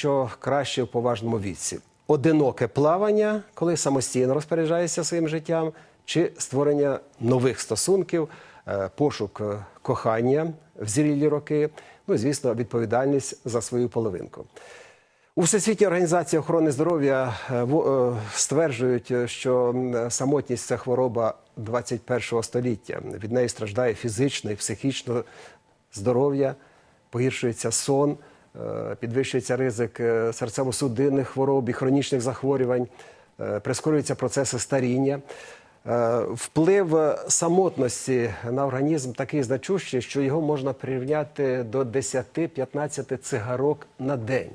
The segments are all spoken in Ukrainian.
що краще в поважному віці: одиноке плавання, коли самостійно розпоряджаєшся своїм життям, чи створення нових стосунків, е, пошук е, кохання в зрілі роки, ну і звісно, відповідальність за свою половинку. У Всесвітній організації охорони здоров'я е, стверджують, що самотність це хвороба 21 століття. Від неї страждає фізично і психічно здоров'я, погіршується сон, підвищується ризик е, серцево-судинних хвороб і хронічних захворювань, е, прискорюються процеси старіння. Е, Вплив е, самотності на організм такий значущий, що його можна прирівняти до 10-15 цигарок на день.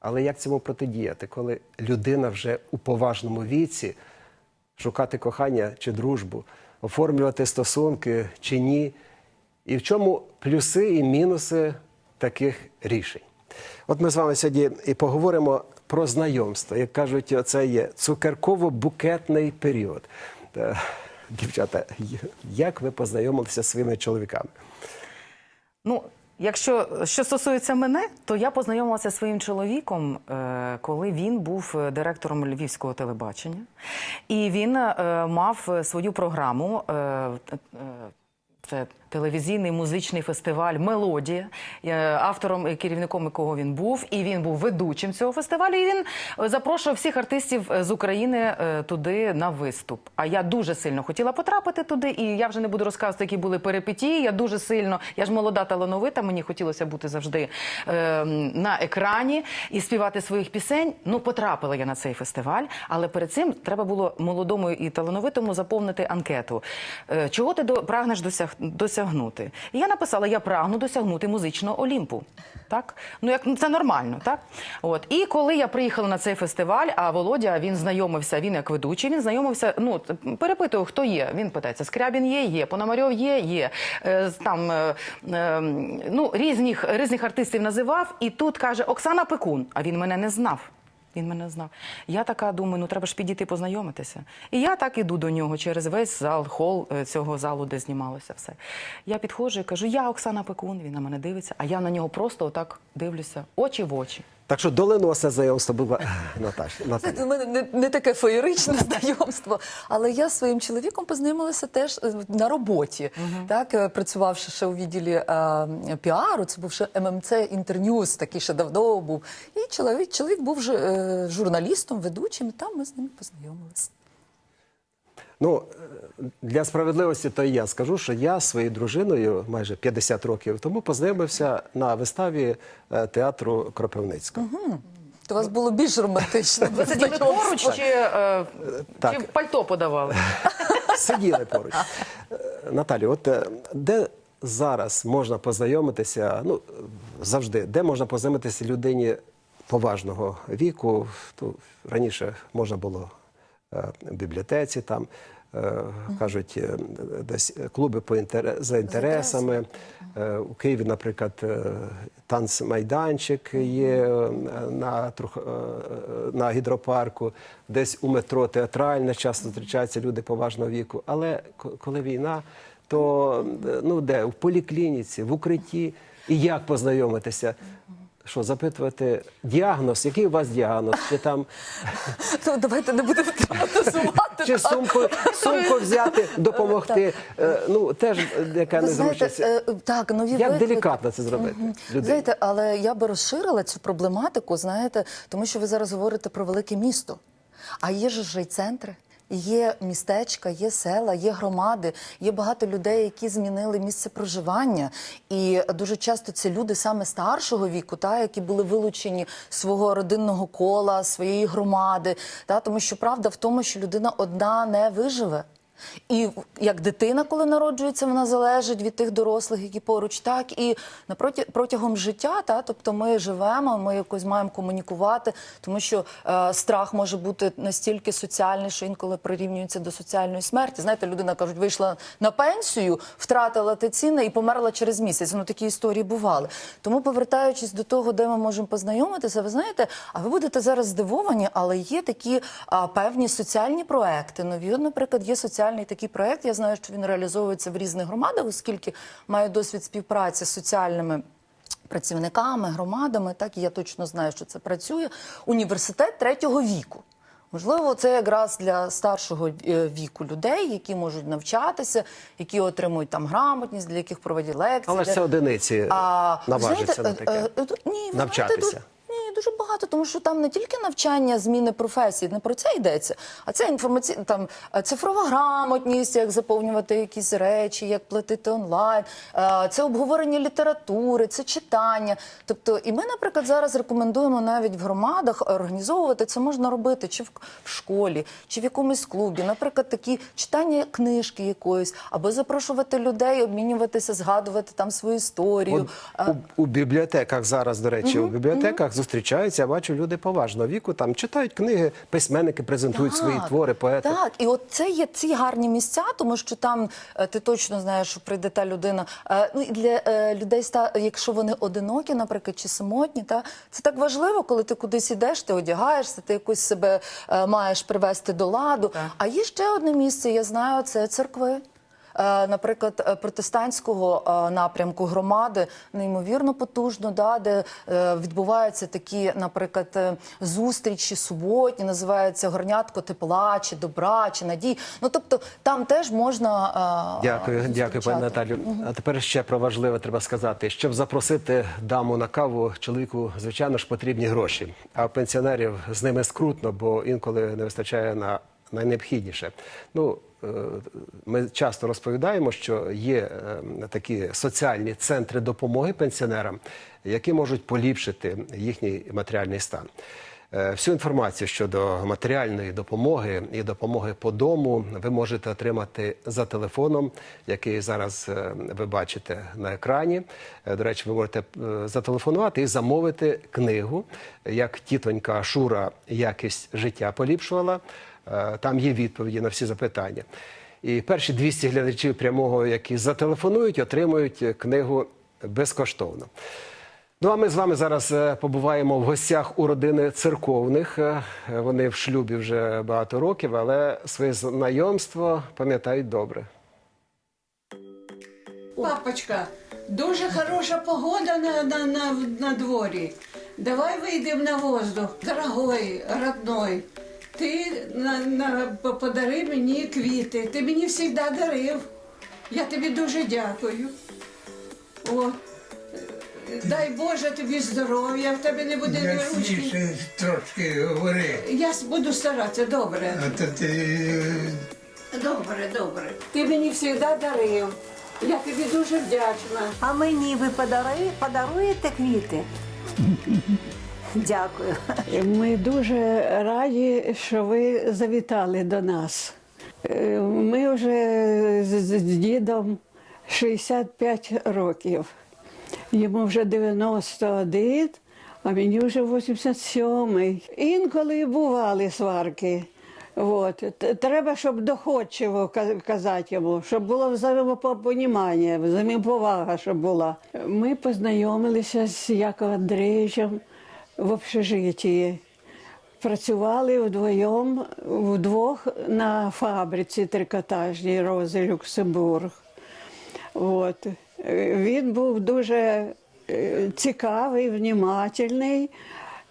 Але як цьому протидіяти, коли людина вже у поважному віці шукати кохання чи дружбу, оформлювати стосунки чи ні? І в чому плюси і мінуси таких рішень? От ми з вами сьогодні і поговоримо про знайомство. Як кажуть, це є цукерково-букетний період. Дівчата, як ви познайомилися зі своїми чоловіками? Ну, якщо що стосується мене, то я познайомилася зі своїм чоловіком, е, коли він був е, директором львівського телебачення, і він е, мав свою програму. Це телевізійний музичний фестиваль Мелодія, е, автором і керівником якого він був, і він був ведучим цього фестивалю. І він е, запрошував всіх артистів е, з України туди на виступ. А я дуже сильно хотіла потрапити туди, і я вже не буду розказувати, які були перипетії. Я дуже сильно, я ж молода талановита, мені хотілося бути завжди е, на екрані і співати своїх пісень. Ну, потрапила я на цей фестиваль, але перед цим треба було молодому і талановитому заповнити анкету. Чого ти до, прагнеш досяг, досягнути? І я написала: я прагну досягнути музичного олімпу. Так, ну як це нормально, так от і коли я приїхала на цей фестиваль, а Володя він знайомився, він як ведучий, він знайомився. Ну перепитував, хто є. Він питається: Скрябін є, є, Пономарьов є, є. Е, там е, е, ну різних різних артистів називав. І тут каже Оксана Пекун. А він мене не знав. Він мене знав. Я така думаю, ну треба ж підійти познайомитися. І я так іду до нього через весь зал, хол е, цього залу, де знімалося все. Я підходжу і кажу, я Оксана Пекун. Він на мене дивиться, а я на нього просто отак дивлюся, очі в очі. Так що долинося знайомство було Наташа. Наталя. У мене не, не таке феєричне знайомство, але я з своїм чоловіком познайомилася теж е, на роботі. Так, е, працювавши ще у відділі а, піару, це був ще ММЦ Інтерньюз, такий ще давно був. І чоловік, чоловік був ж, е, журналістом, ведучим, і там ми з ним познайомилися. Ну, е, для справедливості, то і я скажу, що я з своєю дружиною майже 50 років тому познайомився на виставі е, театру Кропивницького. То у вас було більш романтично. Ви сиділи поруч чи, е, чи пальто подавали? Сиділи поруч. Наталю, от де зараз можна познайомитися, ну, завжди, де можна познайомитися людині поважного віку? Ну, раніше можна було бібліотеці, там, е, кажуть, е, десь клуби по інтер... за інтересами. Е, У Києві, наприклад, е, танцмайданчик є е, на, е, на гідропарку, десь у метро театральне часто зустрічаються люди поважного віку. Але коли війна, то е, ну де? В поліклініці, в укритті. І як познайомитися? Що, запитувати діагноз? Який у вас діагноз? Чи там Ну, давайте не будемо драматизувати. чи сумку, сумку взяти, допомогти? Е, Ну теж е, яка незручність. е, так, нові Як делікатно це зробити? людині? Знаєте, але я би розширила цю проблематику, знаєте, тому що ви зараз говорите про велике місто. А є ж ж й центри. Є містечка, є села, є громади, є багато людей, які змінили місце проживання. І дуже часто це люди саме старшого віку, та, які були вилучені свого родинного кола, своєї громади. Та, тому що правда в тому, що людина одна не виживе. І як дитина, коли народжується, вона залежить від тих дорослих, які поруч, так і протягом життя, та тобто ми живемо, ми якось маємо комунікувати, тому що е, страх може бути настільки соціальний, що інколи прирівнюється до соціальної смерті. Знаєте, людина кажуть, вийшла на пенсію, втратила те ціни і померла через місяць. Ну такі історії бували. Тому, повертаючись до того, де ми можемо познайомитися, ви знаєте, а ви будете зараз здивовані, але є такі а, певні соціальні проекти. Нові, наприклад, є соціальний такий проект. Я знаю, що він реалізовується в різних громадах, оскільки маю досвід співпраці з соціальними. працівниками, громадами. Так і я точно знаю, що це працює. Університет третього віку. Можливо, це якраз для старшого е, віку людей, які можуть навчатися, які отримують там грамотність, для яких проводять лекції. Але ж це одиниці а, наважаться на знаєте, таке. е, е, ні, Навчатися. Дуже- багато, тому що там не тільки навчання зміни професії, не про це йдеться, а це інформаційна там е, цифрова грамотність, як заповнювати якісь речі, як платити онлайн, е, це обговорення літератури, це читання. Тобто, і ми, наприклад, зараз рекомендуємо навіть в громадах організовувати це можна робити чи в, школі, чи в якомусь клубі. Наприклад, такі читання книжки якоїсь, або запрошувати людей, обмінюватися, згадувати там свою історію. От у, у бібліотеках зараз, до речі, у бібліотеках зустрічаються, я бачу, люди поважного віку там читають книги, письменники презентують свої твори, поети. Так, і от це є ці гарні місця, тому що там е, ти точно знаєш, що прийде та людина. Е, Ну і для е, людей ста, якщо вони одинокі, наприклад, чи самотні, та це так важливо, коли ти кудись ідеш, ти одягаєшся, ти якось себе маєш привести до ладу. Так. А є ще одне місце, я знаю, це церкви. Е, Наприклад, е, протестантського е, напрямку громади неймовірно потужно, да, де відбуваються такі, наприклад, зустрічі суботні, називаються горнятко тепла, чи добра, чи надій. Ну тобто там теж можна Дякую, дякую, пані зустрічати. Наталю. А тепер ще про важливе треба сказати. Щоб запросити даму на каву, чоловіку, звичайно ж, потрібні гроші. А пенсіонерів з ними скрутно, бо інколи не вистачає на найнеобхідніше. Ну, ми часто розповідаємо, що є е, такі соціальні центри допомоги пенсіонерам, які можуть поліпшити їхній матеріальний стан. Е, Всю інформацію щодо матеріальної допомоги і допомоги по дому ви можете отримати за телефоном, який зараз е, ви бачите на екрані. Е, До речі, ви можете е, зателефонувати і замовити книгу, як тітонька Шура якість життя поліпшувала. Е, Там є відповіді на всі запитання. І перші 200 глядачів прямого, які зателефонують, отримують книгу безкоштовно. Ну а ми з вами зараз е, побуваємо в гостях у родини церковних. Е, Вони в шлюбі вже багато років, але своє знайомство пам'ятають добре. Папочка, дуже хороша погода на, на, на, на дворі. Давай вийдемо на воздух. Дорогой, родной, ти на, на, подари мені квіти. Ти мені завжди дарив. Я тобі дуже дякую. О, дай Боже тобі здоров'я, в тебе не буде ні ручки. Трошки говори. Я буду старатися, добре. А то ти е, Добре, добре. Ти мені завжди дарив. Я тобі дуже вдячна. А мені ви подарує- подаруєте квіти? Дякую. Ми дуже раді, що ви завітали до нас. Е, Ми вже з дідом 65 років. Йому вже 91, а мені вже 87. Інколи бували сварки. От. Треба, щоб доходчиво ка- казати йому, щоб було взаємопонімання, взаємоповага, щоб була. Ми познайомилися з Яковом Андрійовичем в общежитті. Працювали вдвоєм, вдвох на фабриці трикотажній Рози Люксембург. От. Він був дуже е, цікавий, внімательний.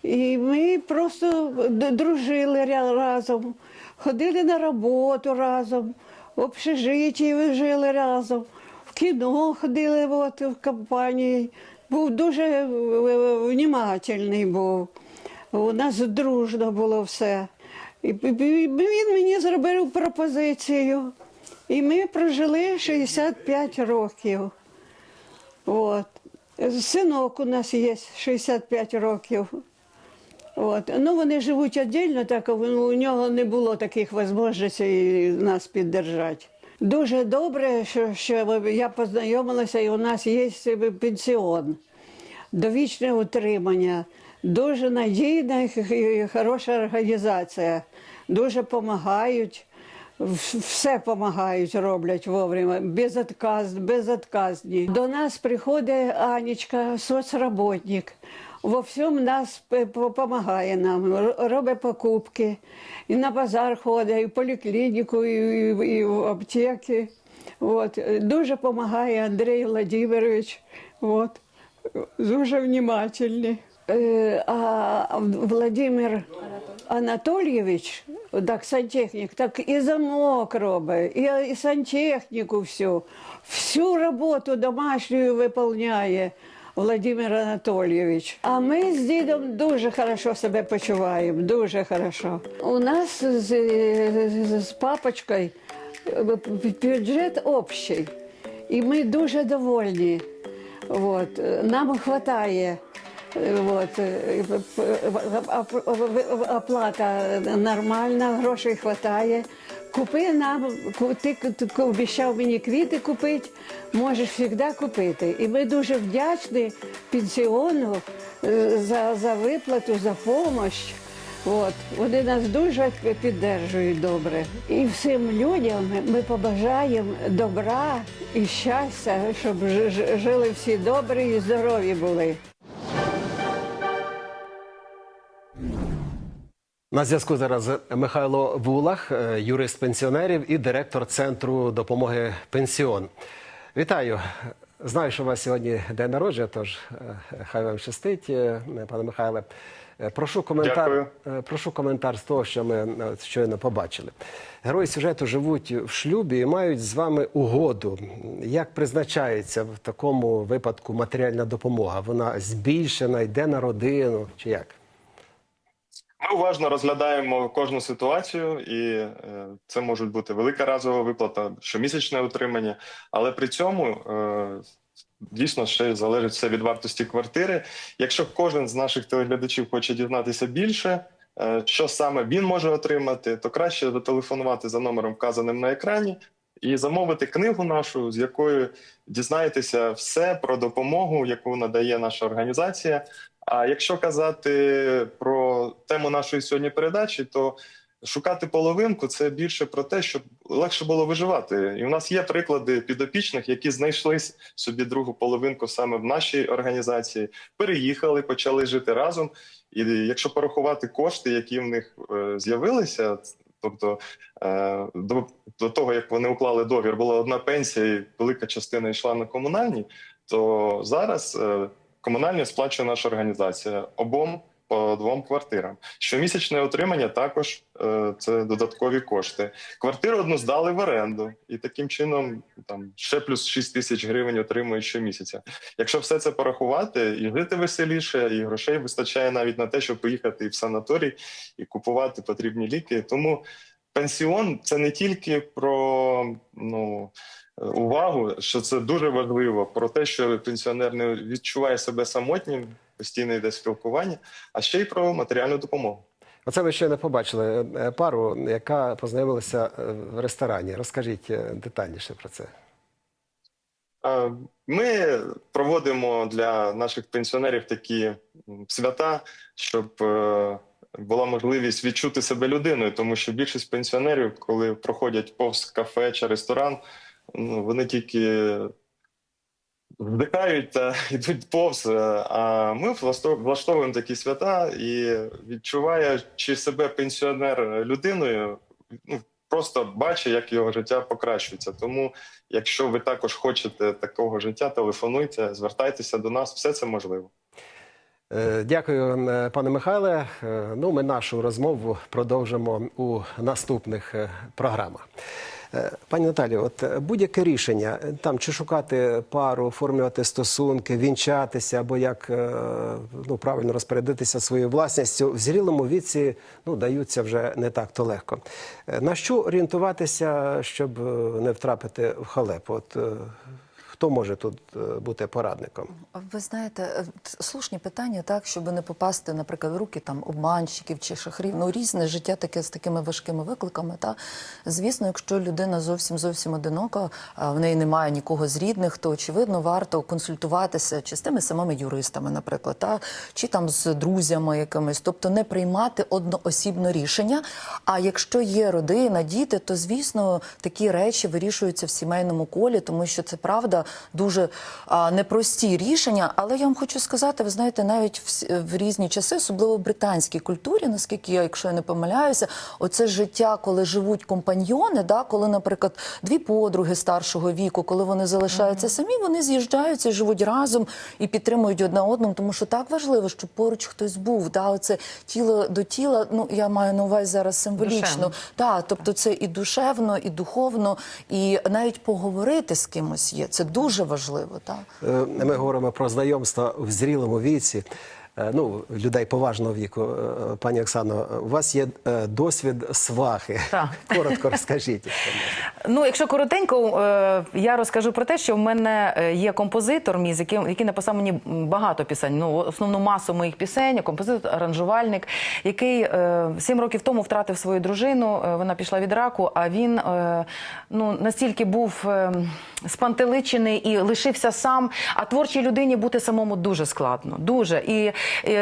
І ми просто дружили разом, ходили на роботу разом, в общежитті жили разом, кіно ходили от, в компанії. Був дуже е, внімательний був. У нас дружно було все. І він мені зробив пропозицію. І ми прожили 65 років. От. Синок у нас є 65 років. От. Ну, вони живуть віддільно, так у нього не було таких можливостей нас підтримати. Дуже добре, що, що я познайомилася, і у нас є пенсіон, довічне утримання, дуже надійна і хороша організація. Дуже допомагають, все допомагають, роблять вовремя, безотказ, безотказні. До нас приходить Анічка, соцработник. Во всьому нас допомагає нам, робить покупки, і на базар ходить, і в поліклініку, і, і, в аптеки. От. Дуже допомагає Андрій Владимирович. От. дуже внимательні. Е, А Владимир Анатолійович, так сантехнік, так і замок робить, і сантехніку всю, всю роботу домашню виконує. Владимир Анатолійович. А ми з дідом дуже хорошо себе почуваємо, дуже хорошо. У нас з, з, з папочкою бюджет общий, і ми дуже довольні. От. Нам вистачає. Вот. е, Оплата нормальна, грошей вистачає. Купи нам, ти обіцяв мені квіти купити, можеш завжди купити. І ми дуже вдячні пенсіону е, за, за виплату, за допомогу. От. Вони нас дуже підтримують добре. І всім людям ми побажаємо добра і щастя, щоб жили всі добрі і здорові були. На зв'язку зараз Михайло Вулах, е, юрист пенсіонерів і директор центру допомоги Пенсіон. Вітаю. Знаю, що у вас сьогодні день народження, тож е, хай вам щастить, е, пане Михайле. Прошу коментар, е, прошу коментар з того, що ми щойно побачили. Герої сюжету живуть в шлюбі і мають з вами угоду. Як призначається в такому випадку матеріальна допомога? Вона збільшена, йде на родину чи як? Ми уважно розглядаємо кожну ситуацію, і е, це можуть бути велика разова виплата, щомісячне утримання, але при цьому е, дійсно ще залежить все від вартості квартири. Якщо кожен з наших телеглядачів хоче дізнатися більше, е, що саме він може отримати, то краще зателефонувати за номером, вказаним на екрані, і замовити книгу нашу, з якою дізнаєтеся все про допомогу, яку надає наша організація. А якщо казати про тему нашої сьогодні передачі, то шукати половинку це більше про те, щоб легше було виживати. І у нас є приклади підопічних, які знайшли собі другу половинку саме в нашій організації, переїхали, почали жити разом. І якщо порахувати кошти, які в них е, з'явилися, тобто е, до, до того як вони уклали договір, була одна пенсія, і велика частина йшла на комунальні, то зараз. Комунальні сплачує наша організація обом по двом квартирам. Щомісячне отримання також е, це додаткові кошти. Квартиру одну здали в оренду, і таким чином там ще плюс 6 тисяч гривень отримують щомісяця. Якщо все це порахувати, і жити веселіше, і грошей вистачає навіть на те, щоб поїхати в санаторій і купувати потрібні ліки. Тому пенсіон це не тільки про ну увагу, що це дуже важливо про те, що пенсіонер не відчуває себе самотнім, постійно йде спілкування, а ще й про матеріальну допомогу. Оце ви ще не побачили е, пару, яка познайомилася е, в ресторані. Розкажіть е, детальніше про це. Е, Ми проводимо для наших пенсіонерів такі свята, щоб е, була можливість відчути себе людиною, тому що більшість пенсіонерів, коли проходять повз кафе чи ресторан, ну вони тільки вдихають та йдуть повз. е, А ми влаштовуємо такі свята і відчуваючи себе пенсіонер людиною, ну просто бачить, як його життя покращується. Тому, якщо ви також хочете такого життя, телефонуйте, звертайтеся до нас, все це можливо. Е, Дякую, е, пане Михайле. Ну, ми нашу розмову продовжимо у наступних програмах. Е, Пані Наталі, от е, будь-яке рішення е, там чи шукати пару, оформлювати стосунки, вінчатися або як ну, правильно розпорядитися своєю власністю в зрілому віці ну, даються вже не так то легко. На що орієнтуватися, щоб не втрапити в халепу? От хто може тут е, бути порадником? Ви знаєте, е, слушні питання, так, щоб не попасти, наприклад, в руки там обманщиків чи шахрів. Ну, різне життя таке з такими важкими викликами. Та звісно, якщо людина зовсім зовсім одинока, в неї немає нікого з рідних, то очевидно варто консультуватися чи з тими самими юристами, наприклад, та чи там з друзями якимись, тобто не приймати одноосібно рішення. А якщо є родина, діти, то звісно такі речі вирішуються в сімейному колі, тому що це правда. Дуже а, непрості рішення. Але я вам хочу сказати, ви знаєте, навіть в, в різні часи, особливо в британській культурі, наскільки я, якщо я не помиляюся, оце життя, коли живуть компаньйони, да, коли, наприклад, дві подруги старшого віку, коли вони залишаються самі, вони з'їжджаються, живуть разом і підтримують одна одному, тому що так важливо, щоб поруч хтось був. Да, оце тіло до тіла. Ну я маю на увазі зараз символічно. Так, тобто це і душевно, і духовно, і навіть поговорити з кимось є. Це дуже важливо. Так. Е, Ми говоримо про знайомство в зрілому віці. Е, Ну, людей поважного віку, Е, пані Оксано, у вас є е, досвід свахи. Так. Коротко розкажіть. Ну, якщо коротенько, я розкажу про те, що в мене є композитор мій, з який написав мені багато пісень. Ну, основну масу моїх пісень, композитор, аранжувальник, який сім років тому втратив свою дружину. Вона пішла від раку, а він ну, настільки був спантеличений і лишився сам. А творчій людині бути самому дуже складно. Дуже. І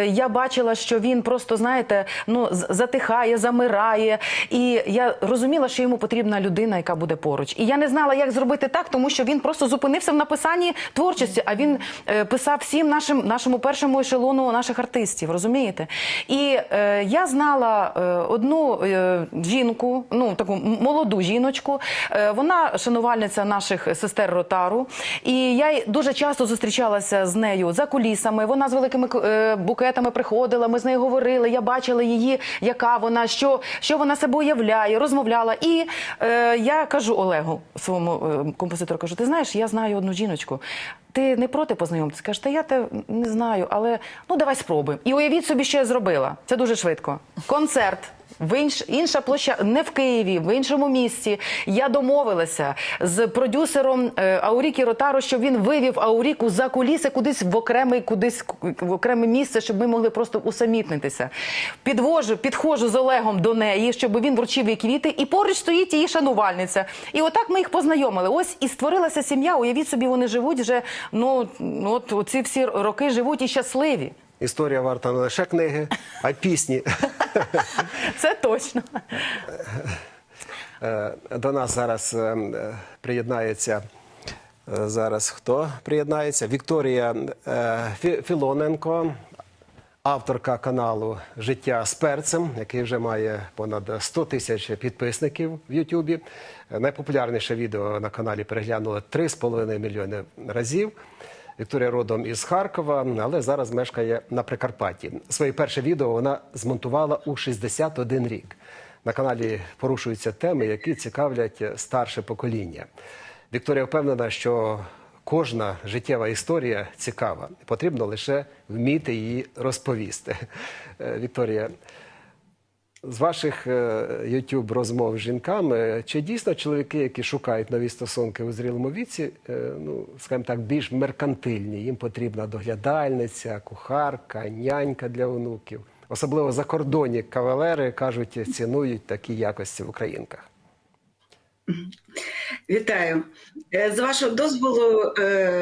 я бачила, що він просто, знаєте, ну затихає, замирає. І я розуміла, що йому потрібна людина, яка буде поруч. І я не знала, як зробити так, тому що він просто зупинився в написанні творчості. А він е, писав всім нашим нашому першому ешелону наших артистів. Розумієте? І е, я знала е, одну е, жінку, ну таку молоду жіночку. Е, вона шанувальниця наших сестер Ротару. І я дуже часто зустрічалася з нею за кулісами. Вона з великими е, букетами приходила. Ми з нею говорили. Я бачила її, яка вона, що, що вона себе уявляє, розмовляла. І е, я кажу Олегу, своєму е, композитору, кажу: ти знаєш, я знаю одну жіночку. Ти не проти познайомитися? Каже, та я те не знаю, але ну давай спробуємо. І уявіть собі, що я зробила. Це дуже швидко. Концерт. В інш, інша площа не в Києві, в іншому місті. Я домовилася з продюсером е, Ауріки Ротаро, щоб він вивів Ауріку за куліси кудись в окремий, кудись в окреме місце, щоб ми могли просто усамітнитися. Підвожу, підходжу з Олегом до неї, щоб він вручив їй квіти, і поруч стоїть її шанувальниця. І отак ми їх познайомили. Ось і створилася сім'я. Уявіть собі, вони живуть вже. Ну от оці всі роки живуть і щасливі. Історія варта не лише книги, а пісні. Це точно. Е, До нас зараз е, е, приєднається зараз хто приєднається? Вікторія Філоненко, авторка каналу Життя з перцем, який вже має понад 100 тисяч підписників в Ютубі. Найпопулярніше відео на каналі переглянули 3,5 мільйони разів. Вікторія родом із Харкова, але зараз мешкає на Прикарпатті. Своє перше відео вона змонтувала у 61 рік. На каналі порушуються теми, які цікавлять старше покоління. Вікторія впевнена, що кожна життєва історія цікава. Потрібно лише вміти її розповісти. Е, Вікторія, з ваших е, YouTube розмов з жінками, чи дійсно чоловіки, які шукають нові стосунки у зрілому віці, е, ну скажімо так, більш меркантильні? Їм потрібна доглядальниця, кухарка, нянька для онуків. Особливо закордонні кавалери кажуть, цінують такі якості в українках. Вітаю. Е, З вашого дозволу,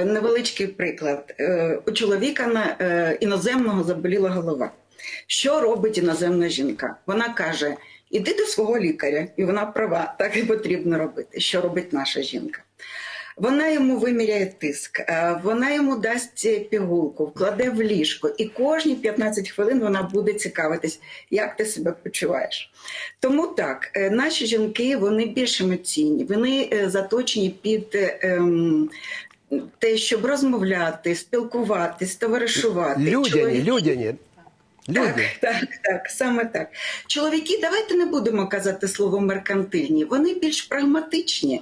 невеличкий приклад. У чоловіка на іноземного заболіла голова. Що робить іноземна жінка? Вона каже: іди до свого лікаря, і вона права, так і потрібно робити. Що робить наша жінка? Вона йому виміряє тиск, е, вона йому дасть пігулку, вкладе в ліжко, і кожні 15 хвилин вона буде цікавитись, як ти себе почуваєш. Тому так, е, наші жінки вони більш емоційні, вони е, заточені під ем, те, щоб розмовляти, спілкуватись, товаришувати. Людяні, Чоловіки- людяні. Так, Люди. так, так, саме так. Чоловіки, давайте не будемо казати слово меркантильні. Вони більш прагматичні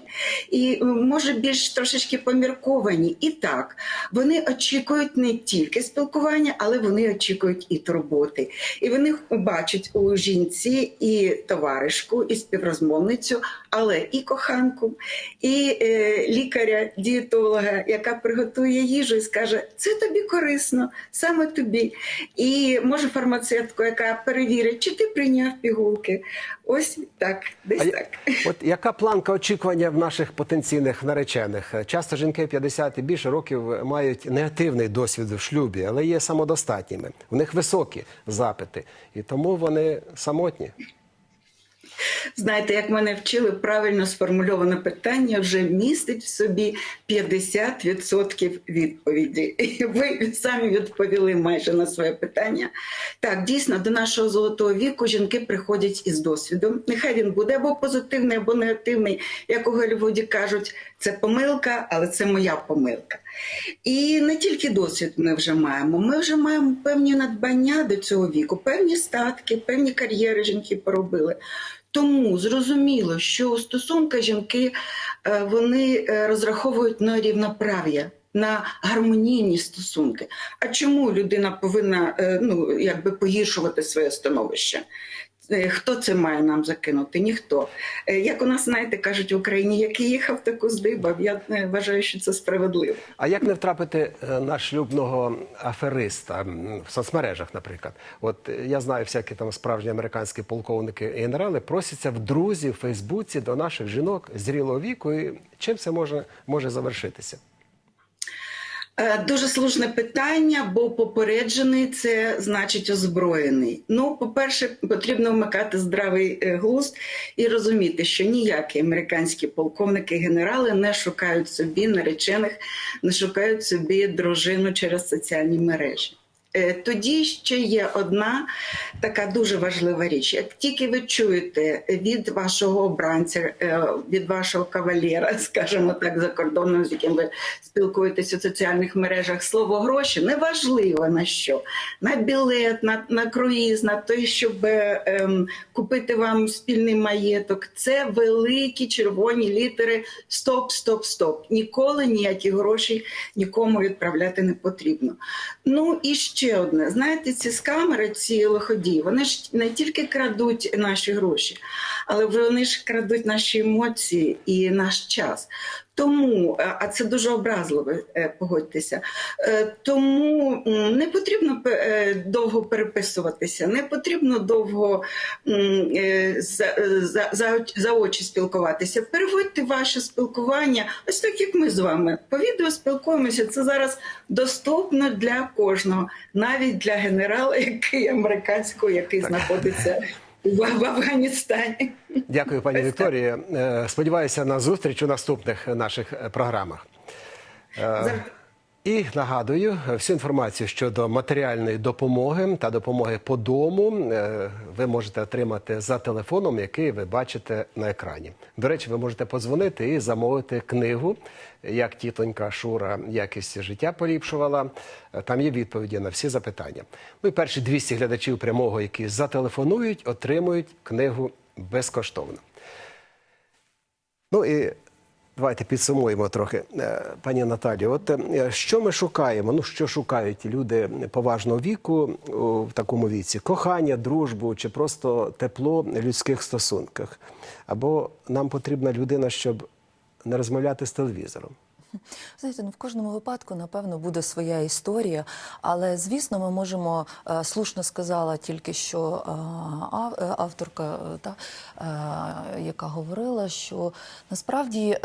і може більш трошечки помірковані. І так, вони очікують не тільки спілкування, але вони очікують і турботи. І вони бачать у жінці і товаришку, і співрозмовницю, але і коханку, і е, лікаря, дієтолога, яка приготує їжу і скаже: це тобі корисно, саме тобі. І може фармацевтку, яка перевірить, чи ти прийняв пігулки. Ось так, десь А так. От яка планка очікування в наших потенційних наречених? Часто жінки 50 і більше років мають негативний досвід в шлюбі, але є самодостатніми. У них високі запити, і тому вони самотні. Знаєте, як мене вчили, правильно сформульоване питання вже містить в собі 50% відповіді. І ви самі відповіли майже на своє питання. Так, дійсно, до нашого золотого віку жінки приходять із досвідом. Нехай він буде або позитивний, або негативний, як у Голлівуді кажуть, це помилка, але це моя помилка. І не тільки досвід ми вже маємо. Ми вже маємо певні надбання до цього віку, певні статки, певні кар'єри жінки поробили. Тому зрозуміло, що у стосунках жінки е, вони е, розраховують на рівноправ'я. На гармонійні стосунки. А чому людина повинна е, ну, якби погіршувати своє становище? Е, Хто це має нам закинути? Ніхто. Е, Як у нас, знаєте, кажуть в Україні, який їхав, таку здибав. Я е, вважаю, що це справедливо. А як не втрапити на шлюбного афериста в соцмережах, наприклад? От я знаю, всякі там справжні американські полковники і генерали просяться в друзі в Фейсбуці до наших жінок зрілого віку. І чим це може, може завершитися? Е, Дуже слушне питання, бо попереджений це значить озброєний. Ну, по-перше, потрібно вмикати здравий е, глузд і розуміти, що ніякі американські полковники генерали не шукають собі наречених, не шукають собі дружину через соціальні мережі. Е, Тоді ще є одна така дуже важлива річ. Як тільки ви чуєте від вашого обранця, е, від вашого кавалєра, скажімо так, за кордоном, з яким ви спілкуєтесь у соціальних мережах, слово гроші, неважливо на що, на білет, на, на круїз, на те, щоб е, ем, купити вам спільний маєток. Це великі червоні літери. Стоп, стоп, стоп. Ніколи ніякі гроші нікому відправляти не потрібно. Ну і ще одне: знаєте, ці скамери, ці лиходії, вони ж не тільки крадуть наші гроші, але вони ж крадуть наші емоції і наш час. Тому, е, а це дуже образливо, е, погодьтеся. Е, Тому не потрібно довго переписуватися, не потрібно довго за, за, за, за очі спілкуватися. Переводьте ваше спілкування, ось так як ми з вами. По відео спілкуємося. Це зараз доступно для кожного, навіть для генерала, який американського, який знаходиться в, Афганістані. Дякую, пані. Вікторія. Е, Сподіваюся на зустріч у наступних наших е, програмах. І нагадую, всю інформацію щодо матеріальної допомоги та допомоги по дому е, ви можете отримати за телефоном, який ви бачите на екрані. До речі, ви можете подзвонити і замовити книгу, як тітонька Шура якість життя поліпшувала. Там є відповіді на всі запитання. Ну і перші 200 глядачів прямого, які зателефонують, отримують книгу безкоштовно. Ну і давайте підсумуємо трохи. Е, Пані Наталі. от е, що ми шукаємо? Ну, що шукають люди поважного віку в такому віці? Кохання, дружбу чи просто тепло в людських стосунках? Або нам потрібна людина, щоб не розмовляти з телевізором? Знаєте, ну в кожному випадку, напевно, буде своя історія, але звісно, ми можемо е, слушно сказала тільки що е, е, авторка, та, яка говорила, що насправді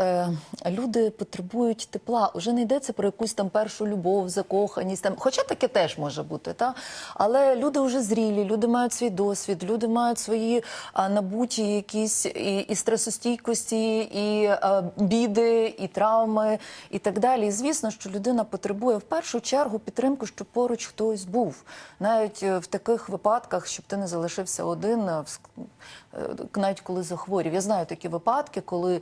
люди потребують тепла. Уже не йдеться про якусь там першу любов, закоханість, там, хоча таке теж може бути, та? але люди вже зрілі, люди мають свій досвід, люди мають свої набуті якісь і, і стресостійкості, і біди, і травми, і так далі. І звісно, що людина потребує в першу чергу підтримку, щоб поруч хтось був. Навіть е, в таких випадках, щоб ти не залишився один, е, е, навіть коли захворів. Я знаю такі випадки, коли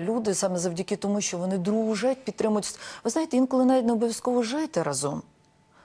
люди саме завдяки тому, що вони дружать, підтримують. Ви знаєте, інколи навіть не обов'язково жити разом.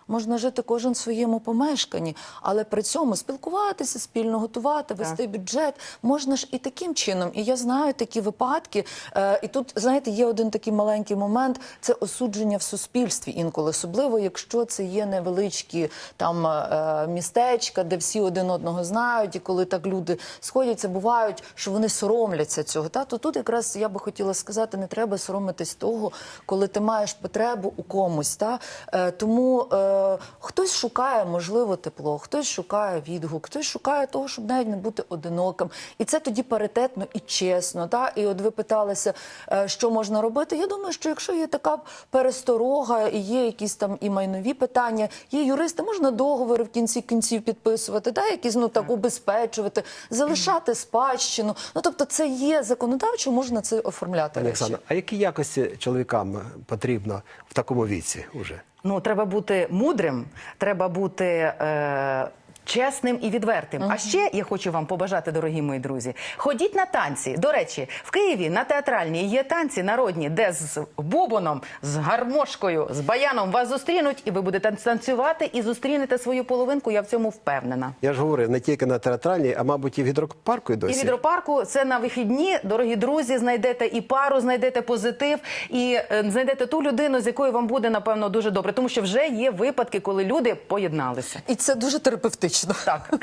Можна жити кожен в своєму помешканні, але при цьому спілкуватися, спільно готувати, вести бюджет можна ж і таким чином. І я знаю такі випадки. Е, і тут, знаєте, є один такий маленький момент: це осудження в суспільстві інколи, особливо якщо це є невеличкі там е, містечка, де всі один одного знають, і коли так люди сходяться, бувають, що вони соромляться цього. Та то тут якраз я би хотіла сказати, не треба соромитись того, коли ти маєш потребу у комусь. Та е, тому. Е, е, хтось шукає, можливо, тепло, хтось шукає відгук, хтось шукає того, щоб навіть не бути одиноким. І це тоді паритетно і чесно. Та? І от ви питалися, е, що можна робити. Я думаю, що якщо є така пересторога, і є якісь там і майнові питання, є юристи, можна договори в кінці кінців підписувати, та? якісь ну так убезпечувати, залишати спадщину. Ну тобто, це є законодавчо, можна це оформляти. Речі. А які якості чоловікам потрібно в такому віці уже? Ну, треба бути мудрим, треба бути е, чесним і відвертим. А ще я хочу вам побажати, дорогі мої друзі, ходіть на танці. До речі, в Києві на театральній є танці народні, де з бубоном, з гармошкою, з баяном вас зустрінуть, і ви будете танцювати і зустрінете свою половинку. Я в цьому впевнена. Я ж говорив, не тільки на театральній, а мабуть і в гідропарку І досі. в гідропарку це на вихідні, дорогі друзі. Знайдете і пару, знайдете позитив, і е, знайдете ту людину, з якою вам буде напевно дуже добре, тому що вже є випадки, коли люди поєдналися. І це дуже терапевтично. Так.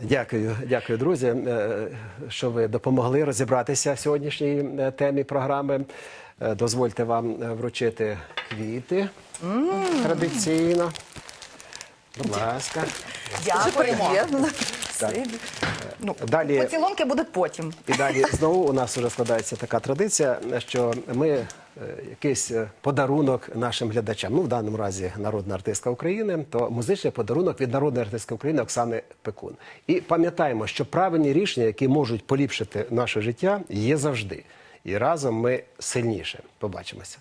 Дякую, дякую, друзі, е, що ви допомогли розібратися в сьогоднішній е, темі програми. Е, Дозвольте вам вручити квіти традиційно. Будь ласка. Так. Ну, Далі- Поцілунки будуть потім. І далі знову у нас вже складається така традиція, що ми якийсь е, подарунок нашим глядачам, ну в даному разі народна артистка України, то музичний подарунок від народної артистки України Оксани Пекун. І пам'ятаємо, що правильні рішення, які можуть поліпшити наше життя, є завжди. І разом ми сильніше. Побачимося.